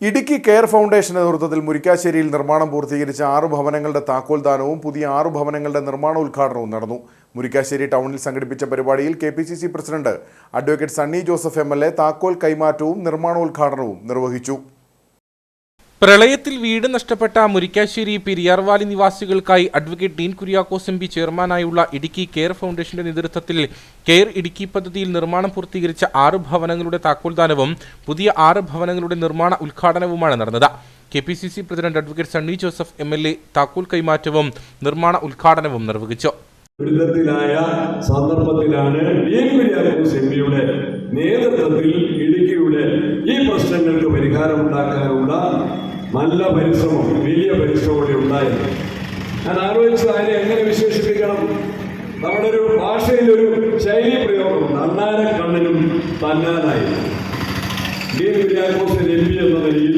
Idukki care ഫൗണ്ടേഷന്റെ നേതൃത്വത്തിൽ മുരിക്കാശ്ശേരിയിൽ നിർമ്മാണം പൂർത്തീകരിച്ച ആറ് ഭവനങ്ങളുടെ താക്കോൽദാനവും പുതിയ ആറ് ഭവനങ്ങളുടെ നിർമ്മാണ ഉദ്ഘാടനവും നടന്നു. മുരിക്കാശ്ശേരി ടൗണിൽ സംഘടിപ്പിച്ച പരിപാടിയിൽ K P C C president advocate Sunny Joseph M L A താക്കോൽ കൈമാറ്റവും നിർമ്മാണോദ്ഘാടനവും നിർവഹിച്ചു. പ്രളയത്തിൽ വീട് നഷ്ടപ്പെട്ട Murickassery Periyar Valley നിവാസികൾക്കായി advocate Dean Kuriakose M P ചെയർമാനായുള്ള Idukki care ഫൗണ്ടേഷന്റെ നേതൃത്വത്തിൽ കെയർ ഇടുക്കി പദ്ധതിയിൽ നിർമ്മാണം പൂർത്തീകരിച്ച ആറ് ഭവനങ്ങളുടെ താക്കോൽദാനവും പുതിയ ആറ് ഭവനങ്ങളുടെ നിർമ്മാണ ഉദ്ഘാടനവുമാണ് നടന്നത്. K P C C president advocate Sunny Joseph M L A താക്കോൽ കൈമാറ്റവും നിർമ്മാണ ഉദ്ഘാടനവും നിർവഹിച്ചു. ദുരിതത്തിലായ സന്ദർഭത്തിലാണ് നേതൃത്വത്തിൽ ഇടുക്കിയുടെ ഈ പരിഹാരം ഉണ്ടാക്കാനുള്ള നല്ല പരിശ്രമം വലിയ പരിശ്രമം ഇവിടെ ഉണ്ടായി ഞാൻ ആലോചിച്ചു അതിനെ എങ്ങനെ വിശേഷിപ്പിക്കണം? നമ്മുടെ ഒരു ഭാഷയിലൊരു ശൈലി പ്രയോഗമുണ്ട്. അണ്ണാന കണ്ണനും തന്നാനായി. എം പി എന്ന നിലയിൽ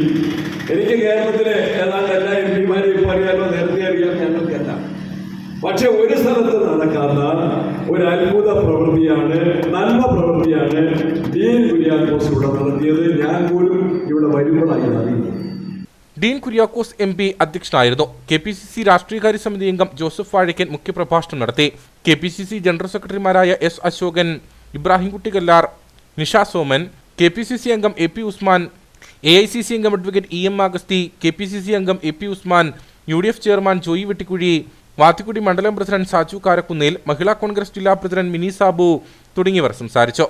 എനിക്ക് കേരളത്തിലെ ഏതാണ്ട് എല്ലാ എം പിമാരെയും അറിയാമല്ലോ നേരത്തെ അറിയാം ഞങ്ങൾക്കല്ല. പക്ഷെ ഒരു സ്ഥലത്ത് നടക്കാത്ത ഒരു അത്ഭുത പ്രവൃത്തിയാണ് നല്ല പ്രവൃത്തിയാണ് ഡീൻ കുര്യാക്കോസ് ഇവിടെ ഞാൻ പോലും ഇവിടെ വരുമ്പോഴായി അറിയുന്നത്. ഡീൻ കുര്യാക്കോസ് എം പി അധ്യക്ഷനായിരുന്നു. കെ പി സി സി രാഷ്ട്രീയകാര്യ സമിതി അംഗം ജോസഫ് വാഴയ്ക്കൻ മുഖ്യപ്രഭാഷണം നടത്തി. K P C C general സെക്രട്ടറിമാരായ S Ashokan Ibrahimkutty Kallar Nisha Soman K P C C അംഗം A P Usman A I C C അംഗം advocate E M Agasthi K P C C അംഗം A P Usman U D F chairman Joy Vettikuzhy Vathikudy മണ്ഡലം president Saju Karakkunnel Mahila Congress ജില്ലാ president mini Sabu തുടങ്ങിയവർ സംസാരിച്ചു.